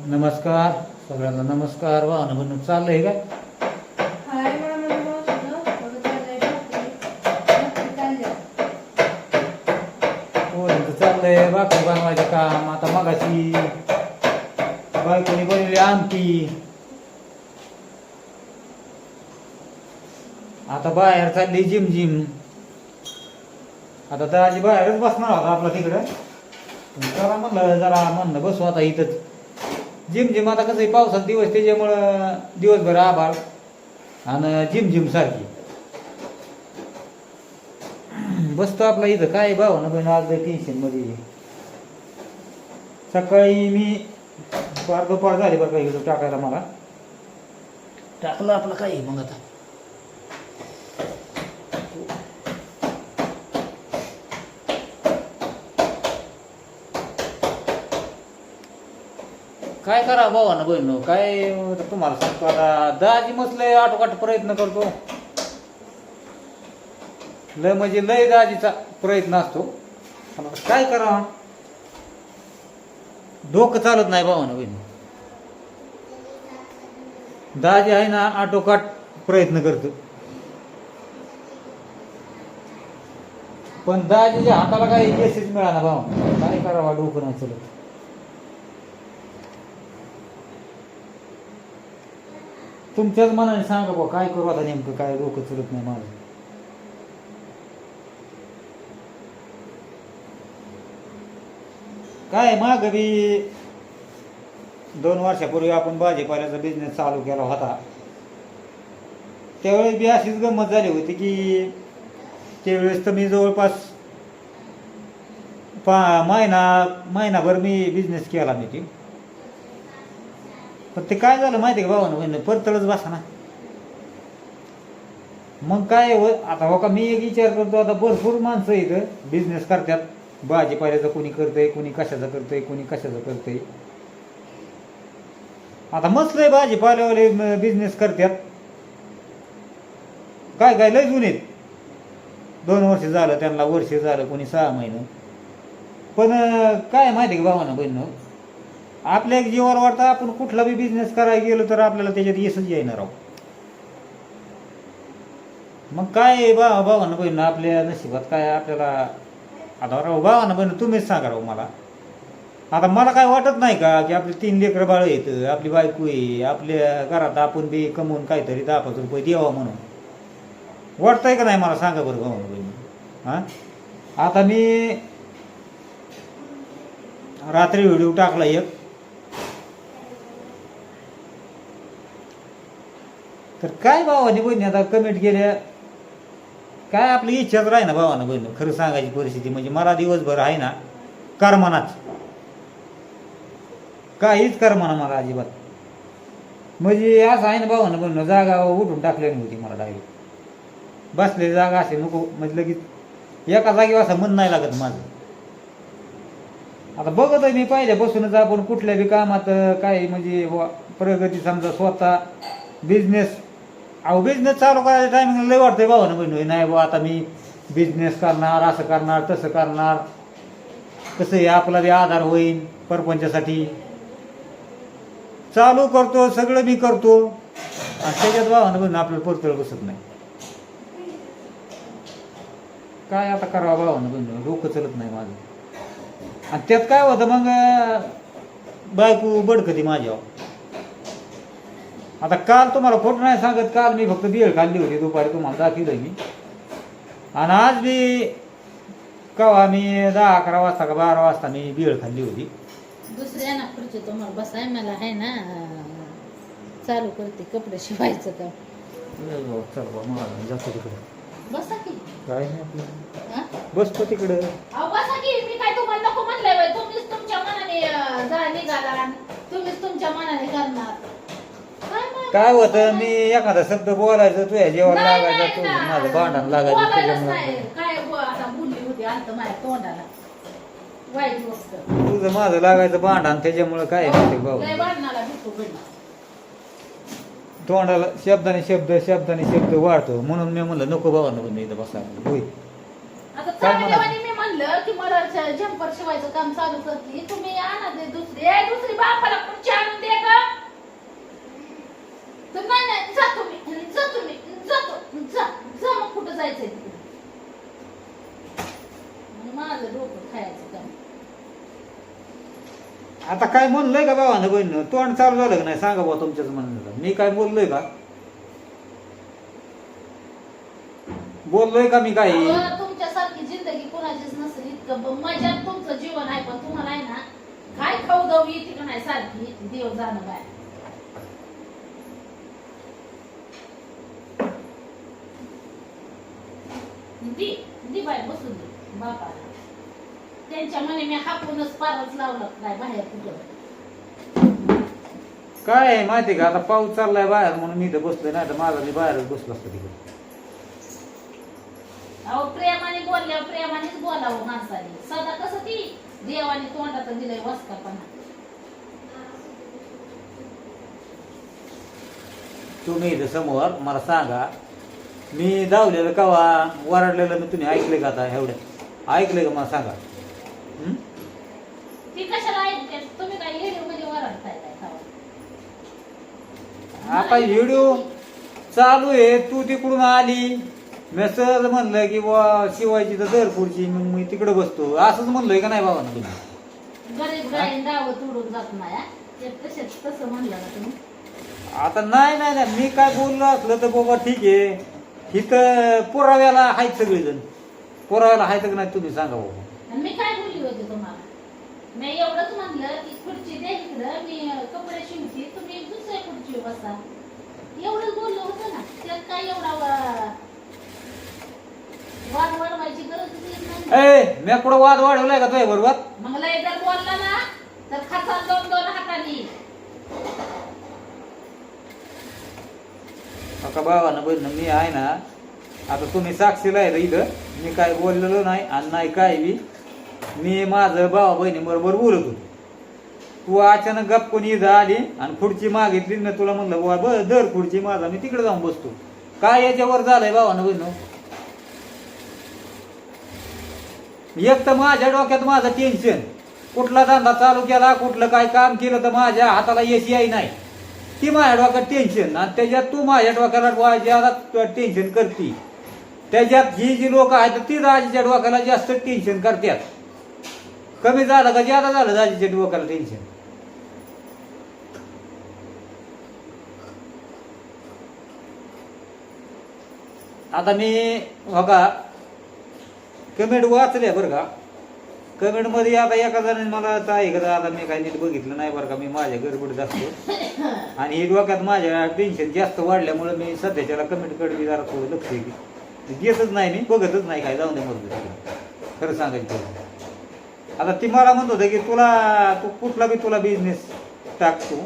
नमस्कार सगळ्यांना नमस्कार. वाहन बनून चाललंय काय चाललंय भाकरी बनवायचं काम. आता मगाशी बायकोनी बनवली आमटी आता बाहेर चालली जिम जिम. आता दाजी बाहेरच बसणार होता आपला तिकडं. चला म्हणलं जरा म्हणलं बसू आता इथंच. जिम जिम आता कसं आहे पावसात दिवस त्याच्यामुळं दिवसभर आभाळ आणि जिम जिम सारखी. बसतो आपला इथं काय भाव ना पण आज टेन्शनमध्ये सकाळी मी पार दुपार झाली बरं काही टाकायला मला. टाकलं आपलं काही मग आता? काय करा भावा ना बहिण? काय तुम्हाला सांगतो आता. दाजी मसले आटोकाट प्रयत्न करतो. लय म्हणजे लय दाजीचा प्रयत्न असतो. काय करा? डोकं चालत नाही भावा ना बहिण. दाजी आहे ना आटोकाट प्रयत्न करतो. पण दाजीच्या हाताला काही मेसेज मिळाला भावा काय करावा? डोकं नाही चलत. तुमच्याच मनाने सांगा बा काय करू आता नेमकं काय डोकं चलत नाही माझं. काय माग बी दोन वर्षापूर्वी आपण भाजीपाल्याचा बिझनेस चालू केला होता. त्यावेळेस बी अशीच गंमत झाली होती की त्यावेळेस तर मी जवळपास पा महिना महिनाभर मी बिझनेस केला मी. ती पण ते काय झालं माहिती आहे का भावानं? बहिणीनं परतळच बसा ना मग काय हो आता हो का मी एक विचार करतो आता भरपूर माणसं इथं बिझनेस करतात. भाजीपाल्याचं कोणी करतंय कोणी कशाचं करतंय कोणी कशाचं करतंय. आता मस्त आहे भाजीपाल्यावाले बिझनेस करतात. काय काय लय जुने दोन वर्ष झालं त्यांना वर्ष झालं कोणी सहा महिनं. पण काय माहिती आहे का भावानं बहिणं आपल्या एक जीवावर वाटतं आपण कुठला बी बिझनेस करायला गेलो तर आपल्याला त्याच्यात यशच येणार आहोत मग काय बा भावानं बहिण आपल्या नशिबात काय आपल्याला आता राव भावानं बहिण तुम्हीच सांगा राव मला. आता मला काय वाटत नाही का की आपले तीन लेकरं बाळ आहेत आपली बायको आहे आपल्या घरात आपण बी कमवून काहीतरी दहा पाच रुपये द्यावा म्हणून. वाटतंय का नाही मला? सांगा बरं भावानं बहिण. हां? आता मी रात्री व्हिडिओ टाकला एक. तर काय भावाने बहिणी आता कमेंट केल्या? काय आपली इच्छाच राही ना भावानं बहिणी खरं सांगायची परिस्थिती म्हणजे मला दिवसभर आहे ना करमानाच. काहीच करमाना मला अजिबात. म्हणजे असं आहे ना भावानं बहिणी जागा उठून टाकल्याने होती मला डायरेक्ट बसलेली जागा असे नको म्हणजे लगेच एका जागेवर असं मन नाही लागत माझं. आता बघत आहे मी बसूनच आपण कुठल्या बी कामात काय म्हणजे प्रगती समजा स्वतः बिझनेस अहो बिझनेस चालू करायच्या टायमिंगला लय वाटतंय भावानं बहिणी नाही बुवा आता मी बिझनेस करणार असं करणार तसं करणार. कसं हे आपला बी आधार होईल परपंचासाठी. चालू करतो सगळं मी करतो. आणि त्याच्यात भावानं बहिणी आपल्याला परतळ बसत नाही. काय आता करावं भावानं बहिणी डोकं चलत नाही माझं. आणि त्यात काय होतं मग बायको बडकती माझ्यावर. आता काल तुम्हाला खोटं नाही सांगत काल मी फक्त बिळ खाल्ली होती दुपारी तुम्हाला दाखवलं मी. आणि आज मी कवा मी दहा अकरा वाजता का बारा वाजता मी बिळ खाल्ली होती. दुसरी आहे ना खुर्ची तुम्हाला बसाय मला आहे ना चालू करते कपडे शिवायचं का? चल बा मला जातो तिकडे. बसा की. काय नाही आपलं. हा? बसतो तिकडं. अहो, बसा की मी काय तुम्हाला नको म्हणलंय बाई. तुम्हीच तुमच्या मनाने अं, जा निघाला. आणि तुम्हीच तुमच्या मनाने करणार. काय होतं? मी एखादा शब्द बोलायचं तुझ्या जेवण नाही, लागायचं नाही, तू नाही. माझं भांडण लागायचं बोलायलाच नाही. काय बो- आता बोलली होती माझ्या तोंडाला. वाईट गोष्ट. तुझं माझं लागायचं भांडण त्याच्यामुळे काय माहिती भाऊ? भांडणाला तोंडाला शब्दाने शब्द शब्दाने शब्द वाढतो. म्हणून मी म्हणलं नको बाबा नको इथं बसायला होय. आता काय म्हणाले? वाणी मी म्हणलं की मला झंपर शिवायचं काम चालू करते. तुम्ही आणा ते दुसरी. ए दुसरी बापाला खुर्ची आणून आता काय बोललोय का बाबा बहिण? तोंड चालू झालं का नाही? सांगा बा तुमच्याच म्हणणं. मी काय बोललोय का? बोललोय का मी काय तुमच्यासारखी जिंदगी कोणाचीच नसेल इतकं ब- तुमचं जीवन आहे पण तुम्हाला आहे ना काय खाऊ दाऊ येते का नाही सारखी? देव जाणं बाय दी दी बाय बसून दे बापाला त्यांच्या मने मी हापूनच पारच लावलं काय बाहेर कुठं? काय आहे माहिती का? आता पाऊस चाललाय बाहेर म्हणून मी इथं बसलोय नाही तर माझा मी बाहेरच बसलो असतो तिकडे. अहो प्रेमाने बोलल्यावर प्रेमानेच बोलावं माणसाने. सदा कसं ती देवाने तोंडात दिलंय वस्कापणा तुम्ही इथं समोर मला सांगा मी धावलेलं कवा? वरडलेलं मी तुम्ही ऐकले का आता एवढ्यात ऐकले का मला सांगा? हं? ती कशाला ऐकते? तुम्ही काय व्हिडिओमध्ये वरडताय काय तेव्हा? आता व्हिडिओ चालू आहे. तू तिकडून आली. मी सहज म्हणलं की बुवा शिवायची तर दर पुढची मग मी तिकडे बसतो. असंच म्हणलोय का नाही बाबा तुम्ही? गरीब गाय डाव तुडून जात नाही हा? ते तसेच तसं म्हणलं ना तुम्ही. आता नाही नाही नाही. मी काय बोललो असलं तर बाबा ठीक आहे. इथं पुराव्याला आहेत सगळेजण. पुराव्याला आहेत का नाही तुम्ही सांगा बाबा. आणि मी काय बोलली होती तुम्हाला? मी एवढंच म्हणलं की खुर्ची द्या इकडं मी कपडे शिवते तुम्ही दुसऱ्या खुर्चीवर बसा. एवढंच बोललो होतं ना त्यात काय एवढा वा- वाद वाढवायची येत नाही. ए मी कुठं वाद वाढवलाय का तुझ्या बरोबर? मग लय जर बोलला ना तर खाता दोन दोन हातानी. का बाबानं बहिण मी आहे ना आता तुम्ही साक्षीला आहे इथं मी काय बोललेलो नाही आणि नाही काय बी. मी माझं भावा बहिणीबरोबर बोलत होतो. तू अचानक गप्पून इथं आली आणि खुर्ची मागितली ना तुला म्हणलं बुवा बर दर खुर्ची माझा मी तिकडे जाऊन बसतो. काय याच्यावर झालंय भावानं बहिण एक तर माझ्या डोक्यात माझं टेन्शन कुठला धंदा चालू केला कुठलं काय काम केलं तर माझ्या हाताला यश याय नाही. ती माझ्या डोक्यात टेन्शन आणि त्याच्यात तू माझ्या डोक्याला डोळा ज्यादा टेन्शन करते. त्याच्यात ही जी लोक आहेत ती राजाच्या डोक्याला जास्त टेन्शन करतात. कमी झालं का ज्यादा झालं राजाच्या डोक्याला टेन्शन आता मी बघा कमेंट वाचले बरं का. कमेंटमध्ये आता एका जणाने मला आता ऐकत आता मी काही नीट बघितलं नाही बरं का मी माझ्या गडबडीत जास्त. आणि हे डोक्यात माझ्या टेन्शन जास्त वाढल्यामुळे मी सध्याच्याला कमेंटकडे जरा थोडं लक्ष दे- देतच नाही मी बघतच नाही काय जाऊन दे मग खरं सांगायचं आता ती मला म्हणत होतं की तुला तू कुठला बी तुला बिझनेस टाकतो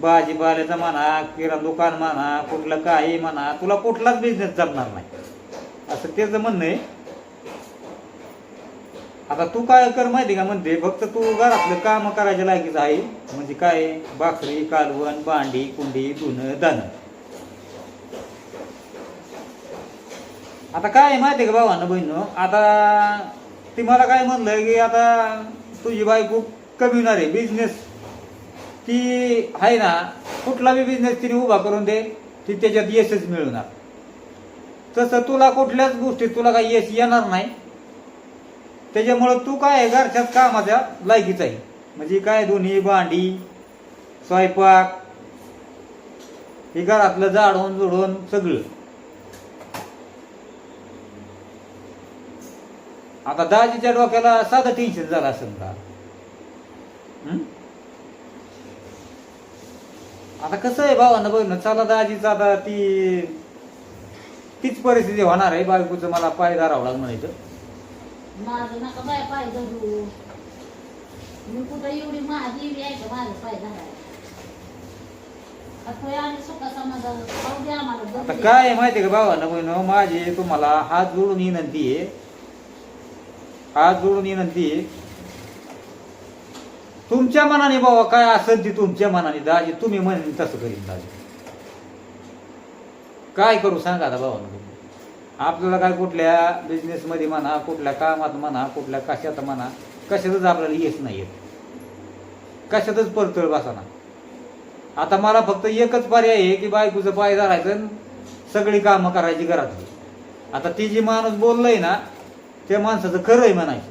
भाजीपाल्याचा म्हणा किराणा दुकान म्हणा कुठलं काही म्हणा तुला कुठलाच बिझनेस जमणार नाही. असं त्याचं म्हणणं आहे. आता तू काय कर माहिती का? म्हणते फक्त तू घरातलं काम करायच्या लायकीच आहे. म्हणजे काय? भाकरी कालवण भांडी कुंडी धुणं दाणं. आता काय आहे माहिती का भावानं बहिणं आता ती मला काय म्हणलं की आता तुझी बायको कमी होणार आहे बिझनेस ती आहे ना कुठला बी बिझनेस तिने उभा करून दे ती त्याच्यात यशच मिळणार तसं तुला कुठल्याच गोष्टीत तुला काही यश येणार नाही. त्याच्यामुळं तू काय आहे घरच्यात कामाच्या लायकीच आहे. म्हणजे काय दोन्ही भांडी स्वयंपाक हे घरातलं जाडून जुडून सगळं. आता दाजीच्या डोक्याला साधं टेन्शन झालं असेल का? आता कसं आहे भावानं बघ ना चला दाजीचं आता ती तीच परिस्थिती होणार आहे बायकोचं मला पाय धरावं लागणार म्हणायचं माझं नका बाय पाय धरू. मी कुठं एवढी महादेवी आहे का माझं पाय धरायला? काय आहे माहिती का भावानं बहिणं? माझी तुम्हाला हात जोडून विनंती आहे. हात जोडून विनंती आहे. तुमच्या मनाने बाबा काय असेल ती तुमच्या मनाने दाजी तुम्ही म्हणेन तसं करीन दाजी. काय करू सांगा आता भावानं आपल्याला काय कुठल्या बिझनेसमध्ये म्हणा कुठल्या कामात म्हणा कुठल्या कशात म्हणा कशातच आपल्याला येत नाही येत कशातच परतळ बसाना. आता मला फक्त एकच पर्याय आहे की बायकोचं पाय धरायचं आणि सगळी कामं करायची घरातली आता ती जी माणूस बोललंय ना त्या माणसाचं खरं आहे म्हणायचं.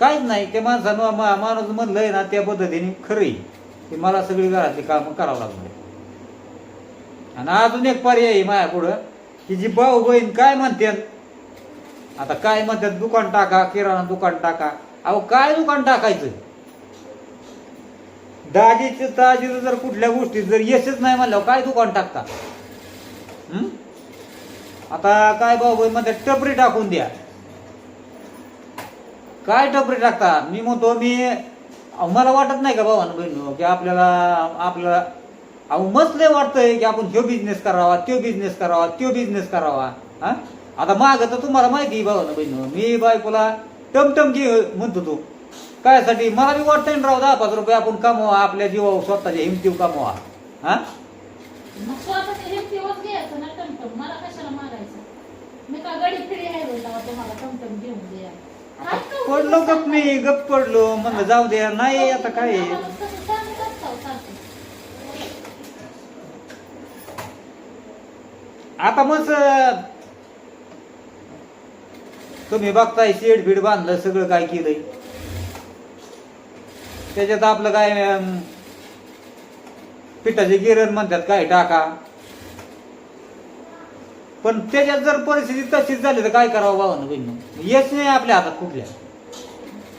काहीच नाही त्या माणसानं मा- माणूस म्हणलंय ना त्या पद्धतीने खरंय की मला सगळी घरातली कामं करावं लागणार आणि अजून एक पर्याय आहे माझ्या पुढं तिची भाऊ बहीण काय म्हणतात आता काय म्हणतात दुकान टाका किराणा दुकान टाका. अहो काय दुकान टाकायचं? दाजीचं जर कुठल्या गोष्टीत जर यशच नाही म्हणल्यावर काय दुकान टाकता? आता काय भाऊ बहीण म्हणतात टपरी टाकून द्या. काय टपरी टाकता? मी म्हणतो मी मला वाटत नाही का भावानं बहिण हो, की आपल्याला आपल्याला अहो मस्त लय वाटतंय की आपण ह्यो बिझनेस करावा त्यो बिझनेस करावा त्यो बिझनेस करावा हा? आता माग तर तुम्हाला माहिती आहे भावानं बहिण मी बायकोला टमटम घे म्हणतो तो. कायसाठी? मला बी वाटतंय ना राव दहा पाच रुपये आपण कमवा आपल्या जीवावर स्वतःच्या हिमतीव कमवा हा? मग स्वतःच्या हिमतीवर घ्यायचं ना टमटम. मला कशाला मागायचं? मी का गडी फिरी आहे होय तेव्हा तुम्हाला टमटम घेऊन द्या. काय करू? पडलो गप मी गप पडलो. म्हणलं जाऊ दे नाही आता काय? आहे. आम्हाला तसं सांगत असताव सारखं. आता मग तुम्ही बघताय शेड बीड बांधलं सगळं काय केलंय. त्याच्यात आपलं काय पिठाचे गिरण म्हणतात काय टाका. पण त्याच्यात जर परिस्थिती तशीच झाली तर काय करावं भावानं बहिण येच नाही आपल्या हातात कुठल्या.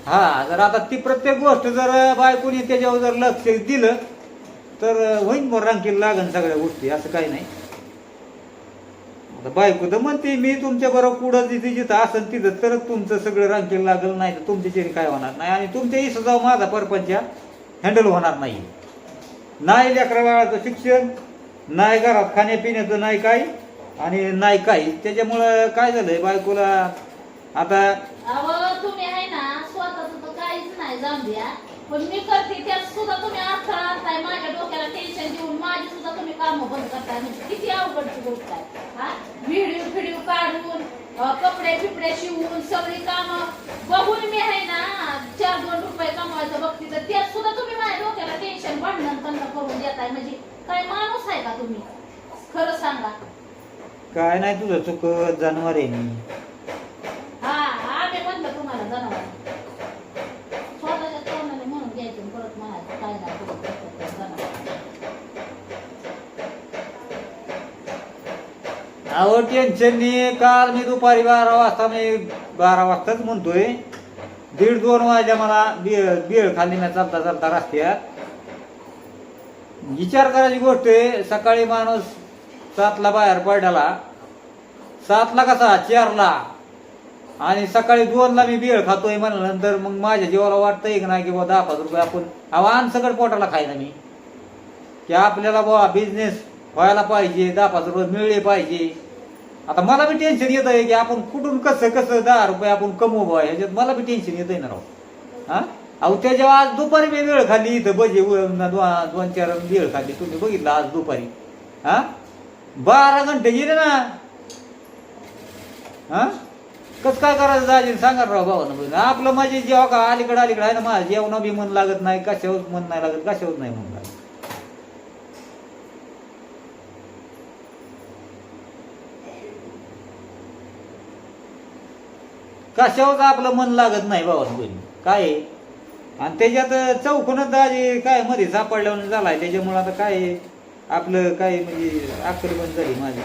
हा जर आता ती प्रत्येक गोष्ट जर बायकोनी त्याच्यावर जर लक्ष दिलं तर होईन मग रांकीला लागन सगळ्या गोष्टी असं काही नाही. आता बायको तर म्हणते मी तुमच्या बरोबर पुढं जिथे जिथं असेल तिथं तरच तुमचं सगळं रांकेला लागलं नाही तर तुमच्या चेरी काय होणार नाही आणि तुमच्या इथं जाऊ माझा परपंच हँडल होणार नाही. नाही लेकरा बाळाचं शिक्षण नाही घरात खाण्यापिण्याचं नाही काही आणि नाही काही. त्याच्यामुळं काय झालंय बायकोला? आता तुम्ही आहे ना स्वतःच काहीच नाही जाऊन द्या. पण मी करते त्यात सुद्धा तुम्ही अडथळा आणताय माझ्या डोक्याला टेन्शन देऊन माझी सुद्धा तुम्ही कामं बंद करताय. म्हणजे किती अवघडची गोष्ट आहे. हा? व्हिडिओ व्हिडिओ काढून कपडे फिपडे शिवून सगळी कामं. बघून मी आहे ना चार दोन रुपये कमवायचं बघते तर त्यात सुद्धा तुम्ही माझ्या डोक्याला टेन्शन भांडण तंड करून देताय. म्हणजे काय माणूस आहे का तुम्ही? खरं सांगा. काय नाही तुझं चुक जाणवार आहे मी हा आम्ही म्हणलं तुम्हाला जनावर स्वतःच्या तोंडाने म्हणून घ्यायचं आणि परत म्हणायचं काय नाही करू शकत ते जनावर. अहो टेन्शन नाही काल मी दुपारी बारा वाजता मी बारा वाजताच म्हणतोय. दीड दोन वाजल्या मला बिळ बिळ खाली मी चालता चालता रस्त्यात. विचार करायची गोष्ट आहे सकाळी माणूस सातला बाहेर पडला सातला कसा? चारला. आणि सकाळी दोनला मी बिळ खातोय म्हणल्यानंतर मग माझ्या जीवाला वाटतंय की नाही की बाबा दहा पाच रुपये आपण अहो आण सगळं पोटाला खायला मी. की आपल्याला बाबा बिझनेस व्हायला पाहिजे दहा पाच रुपये मिळले पाहिजे. आता मला बी टेन्शन येत आहे की आपण कुठून कसं कसं दहा रुपये आपण कमवू बा ह्याच्यात मला बी टेन्शन येत आहे ना राव. हा? अहो त्याच्या आज दुपारी मी वेळ खाल्ली इथं बजे दोन चार वेळ खाल्ली. तुम्ही बघितलं आज दुपारी. हा? बारा घंटे गेले ना. हा? कसं काय करायचं जायचं सांगा राव भावानं आपलं माझे जेव्हा का अलीकडे अलीकडे आहे ना माझं जेवणा बी मन लागत नाही कशावर मन नाही लागत कशावर नाही मन लागत? कशावर आपलं मन लागत नाही बाबा बहिणी काय आहे? आणि त्याच्यात चौकूनच दाजी काय मध्ये सापडल्यावर झालाय त्याच्यामुळे आता काय आहे? आपलं काय म्हणजे अक्कल बंद झाली माझी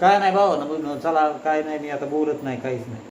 काय नाही भावा ना चला काय नाही मी आता बोलत नाही काहीच नाही